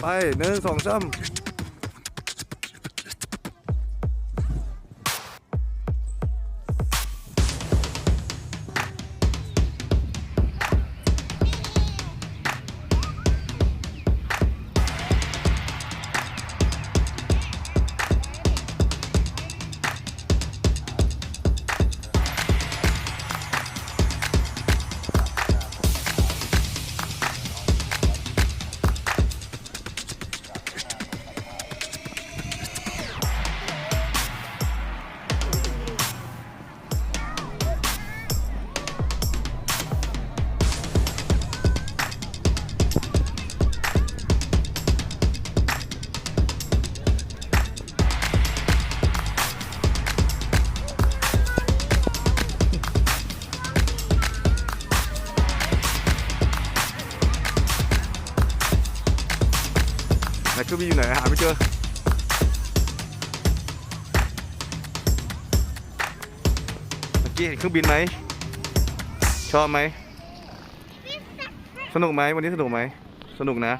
ไปหนึ่งสองสาม ไหนเครื่องบินอยู่ไหนหาไม่เจอเมื่อกี้เห็นเครื่องบินไหมชอบไหมสนุกไหมวันนี้สนุกไหมสนุกนะ